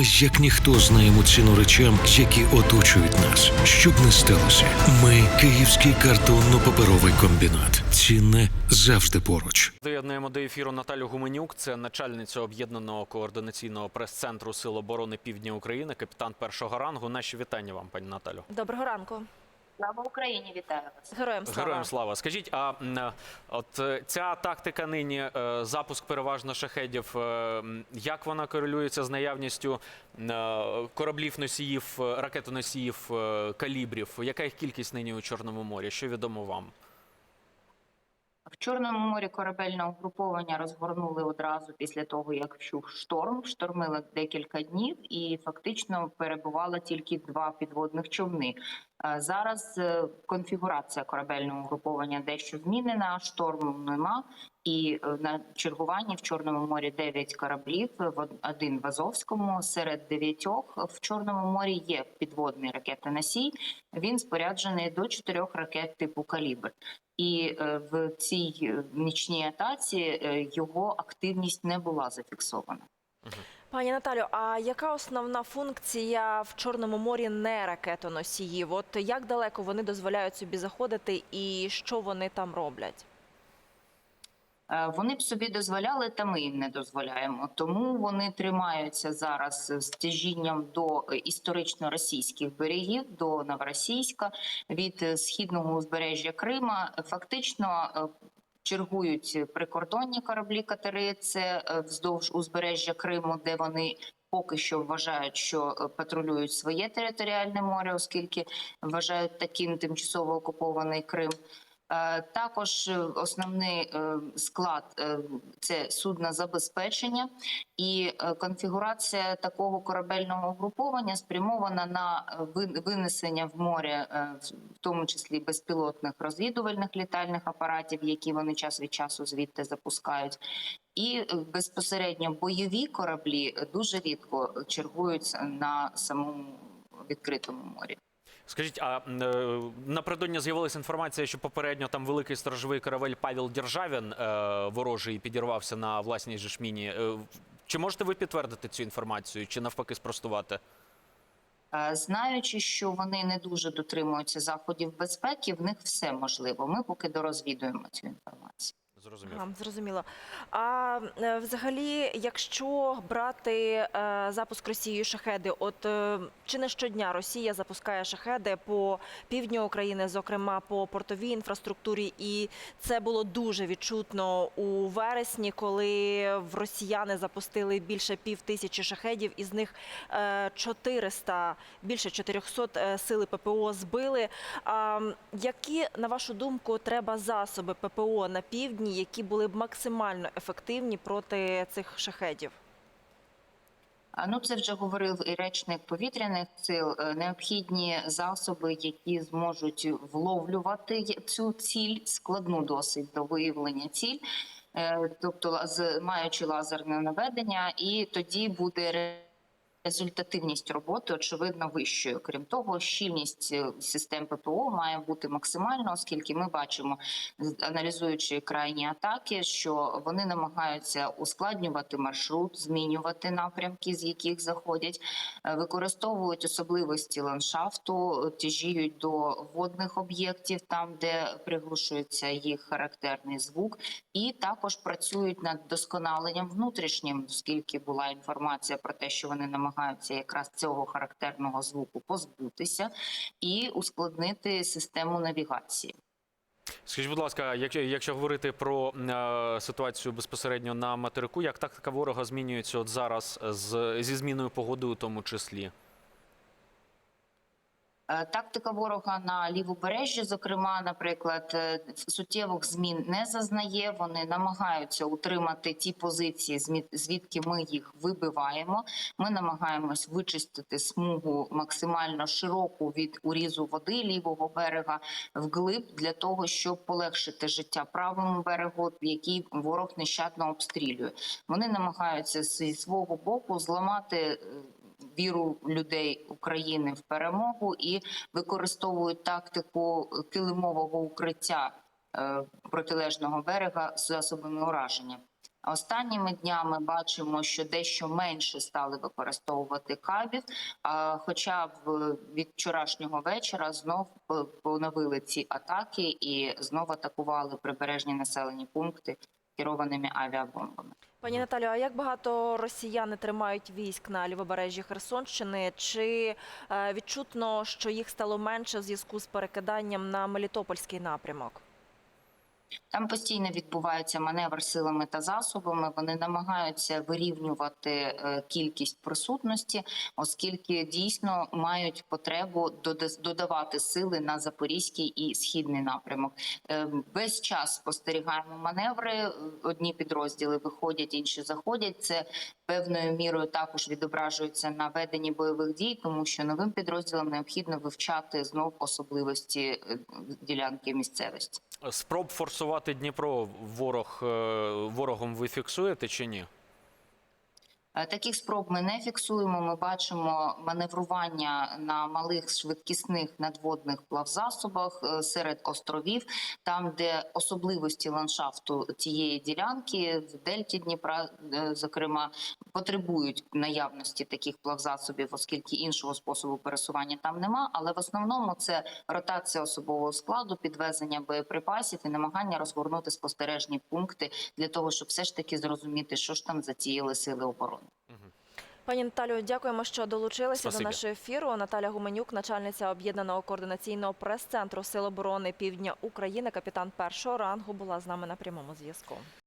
Ми як ніхто знаємо ціну речам, які оточують нас. Щоб не сталося, ми Київський картонно-паперовий комбінат. Цінне завжди поруч. Доєднуємо до ефіру Наталю Гуменюк, це начальниця об'єднаного координаційного прес-центру Сил оборони Півдня України, капітан першого рангу. Наші вітання вам, пані Наталю. Доброго ранку. Слава Україні, вітаю вас. Героям слава. Героям слава. Скажіть, а е, от е, ця тактика нині, е, запуск переважно шахедів, як вона корелюється з наявністю кораблів носіїв, ракетоносіїв, калібрів? Яка їх кількість нині у Чорному морі? Що відомо вам? В Чорному морі корабельне угруповання розгорнули одразу після того, як вщух шторм. Штормили декілька днів і фактично перебувало тільки два підводних човни. Е, Зараз е, конфігурація корабельного угруповання дещо змінена. Шторму нема. І е, на чергуванні в Чорному морі 9 кораблів, один в Азовському. Серед дев'ятьох в Чорному морі є підводний ракетоносій. Він споряджений до чотирьох ракет типу калібр. І в цій нічній атаці його активність не була зафіксована. Пані Наталю, а яка основна функція в Чорному морі не ракетоносіїв? От як далеко вони дозволяють собі заходити і що вони там роблять? Е, Вони б собі дозволяли, та ми їм не дозволяємо. Тому вони тримаються зараз з до історично російських берегів, до Новоросійська від е, східного узбережжя Крима. Фактично е, чергують прикордонні кораблі катери. Це е, вздовж узбережжя Криму, де вони. Поки що вважають, що е, патрулюють своє територіальне море, оскільки вважають таким тимчасово окупований Крим. Е, Також е, основний е, склад це суднозабезпечення, і е, конфігурація такого корабельного угруповання спрямована на винесення в море, в тому числі безпілотних розвідувальних літальних апаратів, які вони час від часу звідти запускають. І безпосередньо бойові кораблі дуже рідко чергують на самому відкритому морі. Скажіть, а е, напередодні з'явилася інформація, що попередньо там великий сторожовий каравель Павел Державін е, ворожий підірвався на власній же. Е, Чи можете ви підтвердити цю інформацію, чи навпаки спростувати? Е, Знаючи, що вони не дуже дотримуються заходів безпеки, в них все можливо. Ми поки дорозвідуємо цю інформацію. Зрозуміло. Ага, зрозуміло. А е, взагалі, якщо брати е, запуск Росією шахеди, от е, чи не щодня Росія запускає шахеди по півдню України, зокрема по портовій інфраструктурі, і це було дуже відчутно у вересні, коли в росіяни запустили більше пів тисячі шахедів, із них е, 400, більше 400 е, сили ППО збили. А які, на вашу думку, треба засоби ППО на півдні, які були б максимально ефективні проти цих шахедів? Ну це вже говорив і речник повітряних сил. Е, Необхідні засоби, які зможуть вловлювати цю ціль, складну досить до виявлення ціль, е, тобто маючи лазерне наведення, і тоді буде результативність роботи очевидно вищою. Крім того, щільність е, систем ППО має бути максимальна, оскільки ми бачимо, аналізуючи крайні атаки, що вони намагаються ускладнювати маршрут, змінювати напрямки, з яких заходять, е, використовують особливості ландшафту, тяжіють до водних об'єктів, там де приглушується їх характерний звук, і також працюють над досконаленням внутрішнім, оскільки була інформація про те, що вони намагаються якраз цього характерного звуку позбутися і ускладнити систему навігації. Скажіть, будь ласка, якщо, якщо говорити про е, ситуацію безпосередньо на материку, як тактика ворога змінюється от зараз з, зі зміною погоди у тому числі? Е, Тактика ворога на лівобережжі, зокрема, наприклад, е, суттєвих змін не зазнає. Вони намагаються утримати ті позиції, звідки ми їх вибиваємо. Ми намагаємось вичистити смугу максимально широку від урізу води лівого берега вглиб для того, щоб полегшити життя правому берегу, який ворог нещадно обстрілює. Вони намагаються зі свого боку зламати. Е, Віру людей України в перемогу і використовують тактику килимового укриття е, протилежного берега з засобами ураження. Останніми днями бачимо, що дещо менше стали використовувати кабів. Хоча в від вчорашнього вечора знов поновили ці атаки і знов атакували прибережні населені пункти керованими авіабомбами. Пані Наталю, а як багато росіяни тримають військ на лівобережжі Херсонщини? Чи е, відчутно, що їх стало менше в зв'язку з перекиданням на Мелітопольський напрямок? Там постійно відбувається маневр силами та засобами. Вони намагаються вирівнювати е, кількість присутності, оскільки дійсно мають потребу додавати сили на запорізький і східний напрямок. Е, Весь час спостерігаємо маневри. Одні підрозділи виходять, інші заходять. Це певною мірою також відображується на веденні бойових дій, тому що новим підрозділам необхідно вивчати знов особливості е, ділянки місцевості. Спроб форсувати Дніпро ворог е, ворогом ви фіксуєте чи ні? Е, Таких спроб ми не фіксуємо. Ми бачимо маневрування на малих швидкісних надводних плавзасобах е, серед островів, там, де особливості ландшафту цієї ділянки в дельті Дніпра, е, зокрема, потребують наявності таких плавзасобів, оскільки іншого способу пересування там нема. Але в основному це ротація особового складу, підвезення боєприпасів і намагання розгорнути спостережні пункти для того, щоб все ж таки зрозуміти, що ж там затіяли сили оборони. Пані Наталю, дякуємо, що долучилися Спасибі. до нашого ефіру. Наталя Гуменюк, начальниця об'єднаного координаційного прес-центру Сил оборони Півдня України, капітан першого рангу, була з нами на прямому зв'язку.